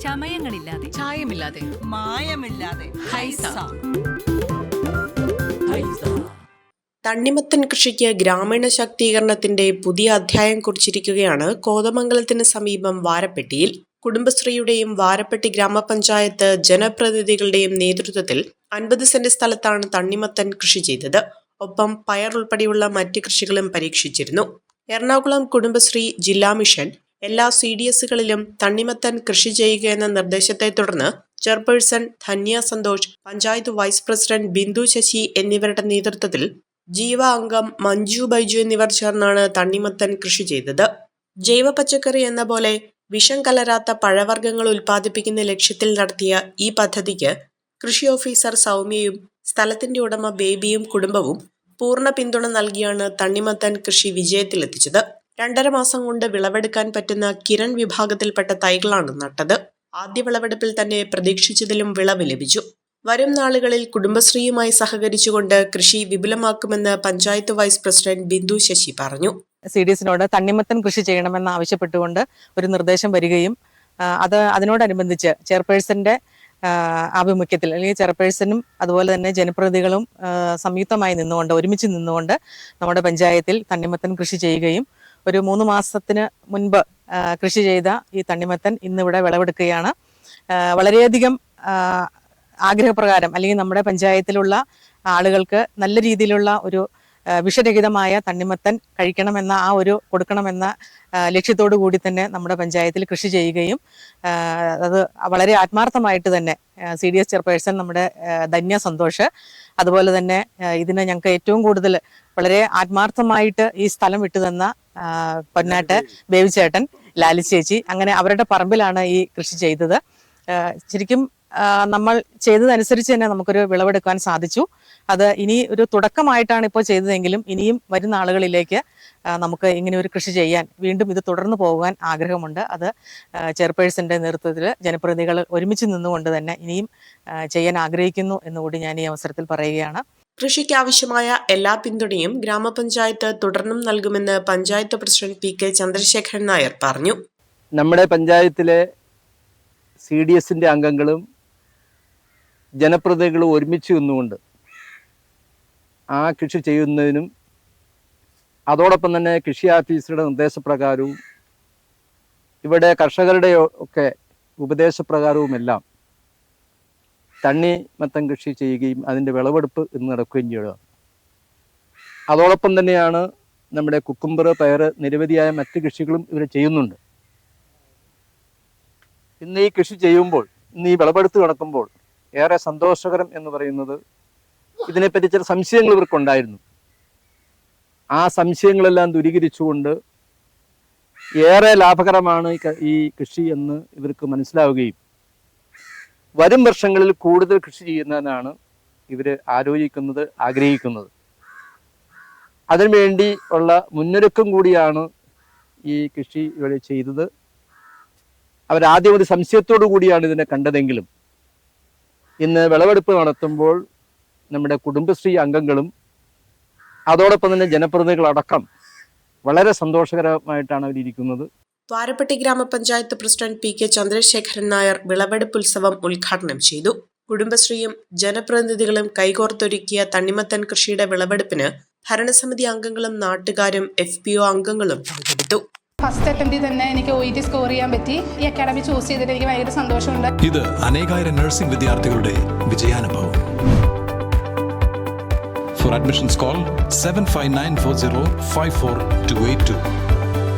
ചമയങ്ങളില്ലാതെ. ചായമില്ലാതെ. മായമില്ലാതെ. ഹൈസ. തണ്ണിമത്തൻ കൃഷിക്ക് ഗ്രാമീണ ശാക്തീകരണത്തിന്റെ പുതിയ അധ്യായം കുറിച്ചിരിക്കുകയാണ് കോതമംഗലത്തിന് സമീപം വാരപ്പെട്ടിയിൽ. കുടുംബശ്രീയുടെയും വാരപ്പെട്ടി ഗ്രാമപഞ്ചായത്ത് ജനപ്രതിനിധികളുടെയും നേതൃത്വത്തിൽ അൻപത് സെന്റ് സ്ഥലത്താണ് തണ്ണിമത്തൻ കൃഷി ചെയ്തത്. ഒപ്പം പയർ ഉൾപ്പെടെയുള്ള മറ്റ് കൃഷികളും പരീക്ഷിച്ചിരുന്നു. എറണാകുളം കുടുംബശ്രീ ജില്ലാ മിഷൻ എല്ലാ സി ഡി എസുകളിലും തണ്ണിമത്തൻ കൃഷി ചെയ്യുക എന്ന നിർദ്ദേശത്തെ തുടർന്ന് chairperson Dhanya Santhosh panchayat vice president Bindu Sasi എന്നിവരുടെ നേതൃത്വത്തിൽ ജീവ അംഗം മഞ്ജു ബൈജു എന്നിവർ ചേർന്നാണ് തണ്ണിമത്തൻ കൃഷി ചെയ്തത്. ജൈവ പച്ചക്കറി എന്ന പോലെ വിഷം കലരാത്ത പഴവർഗങ്ങൾ ഉൽപ്പാദിപ്പിക്കുന്ന ലക്ഷ്യത്തിൽ നടത്തിയ ഈ പദ്ധതിക്ക് കൃഷി ഓഫീസർ സൗമ്യയും സ്ഥലത്തിന്റെ ഉടമ ബേബിയും കുടുംബവും പൂർണ പിന്തുണ നൽകിയാണ് തണ്ണിമത്തൻ കൃഷി വിജയത്തിലെത്തിച്ചത്. രണ്ടര മാസം കൊണ്ട് വിളവെടുക്കാൻ പറ്റുന്ന കിരൺ വിഭാഗത്തിൽപ്പെട്ട തൈകളാണ് നട്ടത്. ആദ്യ വിളവെടുപ്പിൽ തന്നെ പ്രതീക്ഷിച്ചതിലും വിളവ് ലഭിച്ചു. വരും നാളുകളിൽ കുടുംബശ്രീയുമായി സഹകരിച്ചുകൊണ്ട് കൃഷി വിപുലമാക്കുമെന്ന് പഞ്ചായത്ത് വൈസ് പ്രസിഡന്റ് ബിന്ദു ശശി പറഞ്ഞു. സി ഡി എസിനോട് തണ്ണിമത്തൻ കൃഷി ചെയ്യണമെന്ന് ആവശ്യപ്പെട്ടുകൊണ്ട് ഒരു നിർദ്ദേശം വരികയും അത് അതിനോടനുബന്ധിച്ച് ചെയർപേഴ്സന്റെ ആഭിമുഖ്യത്തിൽ അല്ലെങ്കിൽ ചെയർപേഴ്സണും അതുപോലെ തന്നെ ജനപ്രതിനിധികളും സംയുക്തമായി നിന്നുകൊണ്ട് ഒരുമിച്ച് നിന്നുകൊണ്ട് നമ്മുടെ പഞ്ചായത്തിൽ തണ്ണിമത്തൻ കൃഷി ചെയ്യുകയും ഒരു മൂന്ന് മാസത്തിന് മുൻപ് കൃഷി ചെയ്ത ഈ തണ്ണിമത്തൻ ഇന്നിവിടെ വിളവെടുക്കുകയാണ്. വളരെയധികം ആഗ്രഹപ്രകാരം അല്ലെങ്കിൽ നമ്മുടെ പഞ്ചായത്തിലുള്ള ആളുകൾക്ക് നല്ല രീതിയിലുള്ള ഒരു വിഷരഹിതമായ തണ്ണിമത്തൻ കഴിക്കണമെന്ന ആ ഒരു കൊടുക്കണമെന്ന ലക്ഷ്യത്തോടു കൂടി തന്നെ നമ്മുടെ പഞ്ചായത്തിൽ കൃഷി ചെയ്യുകയും അത് വളരെ ആത്മാർത്ഥമായിട്ട് തന്നെ സി ഡി എസ് ചെയർപേഴ്സൺ നമ്മുടെ ധന്യ സന്തോഷ് അതുപോലെ തന്നെ ഇതിനെ ഞങ്ങൾക്ക് ഏറ്റവും കൂടുതൽ വളരെ ആത്മാർത്ഥമായിട്ട് ഈ സ്ഥലം വിട്ടുതന്ന പൊന്നാട്ട് ബേബിച്ചേട്ടൻ ലാലി ചേച്ചി അങ്ങനെ അവരുടെ പറമ്പിലാണ് ഈ കൃഷി ചെയ്തത്. ശരിക്കും നമ്മൾ ചെയ്തതനുസരിച്ച് തന്നെ നമുക്കൊരു വിളവെടുക്കാൻ സാധിച്ചു. അത് ഇനി ഒരു തുടക്കമായിട്ടാണ് ഇപ്പോൾ ചെയ്തതെങ്കിലും ഇനിയും വരുന്ന ആളുകളിലേക്ക് നമുക്ക് ഇങ്ങനെ ഒരു കൃഷി ചെയ്യാൻ വീണ്ടും ഇത് തുടർന്ന് പോകാൻ ആഗ്രഹമുണ്ട്. അത് ചെയർപേഴ്സന്റെ നേതൃത്വത്തിൽ ജനപ്രതിനിധികൾ ഒരുമിച്ച് നിന്നുകൊണ്ട് തന്നെ ഇനിയും ചെയ്യാൻ ആഗ്രഹിക്കുന്നു എന്നുകൂടി ഞാൻ ഈ അവസരത്തിൽ പറയുകയാണ്. കൃഷിക്ക് ആവശ്യമായ എല്ലാ പിന്തുണയും ഗ്രാമപഞ്ചായത്ത് തുടർന്നും നൽകുമെന്ന് panchayat president P K Chandrasekharan Nair പറഞ്ഞു. നമ്മുടെ പഞ്ചായത്തിലെ സി ഡി എസിന്റെ അംഗങ്ങളും ജനപ്രതിനിധികളും ഒരുമിച്ച് നിന്നുകൊണ്ട് ആ കൃഷി ചെയ്യുന്നതിനും അതോടൊപ്പം തന്നെ കൃഷി ഓഫീസറുടെ നിർദ്ദേശപ്രകാരവും ഇവിടെ കർഷകരുടെ ഒക്കെ ഉപദേശപ്രകാരവുമെല്ലാം തണ്ണി മത്തം കൃഷി ചെയ്യുകയും അതിന്റെ വിളവെടുപ്പ് ഇന്ന് നടക്കുകയും ചെയ്യുക അതോടൊപ്പം തന്നെയാണ് നമ്മുടെ കുക്കുംബർ പയർ നിരവധിയായ മറ്റ് കൃഷികളും ഇവർ ചെയ്യുന്നുണ്ട്. ഇന്ന് ഈ കൃഷി ചെയ്യുമ്പോൾ ഇന്ന് ഈ വിളവെടുത്ത് നടക്കുമ്പോൾ ഏറെ സന്തോഷകരം എന്ന് പറയുന്നത് ഇതിനെപ്പറ്റി ചില സംശയങ്ങൾ ഇവർക്കുണ്ടായിരുന്നു. ആ സംശയങ്ങളെല്ലാം ദുരീകരിച്ചുകൊണ്ട് ഏറെ ലാഭകരമാണ് ഈ കൃഷി എന്ന് ഇവർക്ക് മനസ്സിലാവുകയും വരും വർഷങ്ങളിൽ കൂടുതൽ കൃഷി ചെയ്യുന്നതിനാണ് ഇവർ ആലോചിക്കുന്നത് ആഗ്രഹിക്കുന്നത്. അതിനുവേണ്ടി ഉള്ള മുന്നൊരുക്കം കൂടിയാണ് ഈ കൃഷി ഇവിടെ ചെയ്തത്. അവരാദ്യം ഒരു സംശയത്തോടു കൂടിയാണ് ഇതിനെ കണ്ടതെങ്കിലും. ഇന്ന് വിളവെടുപ്പ് നടത്തുമ്പോൾ നമ്മുടെ കുടുംബശ്രീ അംഗങ്ങളും അതോടൊപ്പം തന്നെ ജനപ്രതിനിധികളടക്കം വളരെ സന്തോഷകരമായിട്ടാണ് അവരിയ്ക്കുന്നത്. വാരപ്പെട്ടി ഗ്രാമപഞ്ചായത്ത് president P K Chandrasekharan Nair വിളവെടുപ്പ് ഉത്സവം ഉദ്ഘാടനം ചെയ്തു. കുടുംബശ്രീയും ജനപ്രതിനിധികളും കൈകോർത്തൊരുക്കിയ തണ്ണിമത്തൻ കൃഷിയുടെ വിളവെടുപ്പിന് ഭരണസമിതി അംഗങ്ങളും നാട്ടുകാരും എഫ് പി ഒ അംഗങ്ങളും പങ്കെടുത്തു. ഫസ്റ്റ് അറ്റംപ്റ്റിൽ തന്നെ എനിക്ക് ഒ ടി സ്കോർ ചെയ്യാൻ പറ്റി. ഈ അക്കാഡമി ചൂസ് ചെയ്തിട്ട് എനിക്ക് ഭയങ്കര സന്തോഷമുണ്ട്. ഇത് അനേകായിരം നഴ്സിംഗ് വിദ്യാർത്ഥികളുടെ വിജയാനുഭവം. For admissions call seven five nine four zero five four two eight two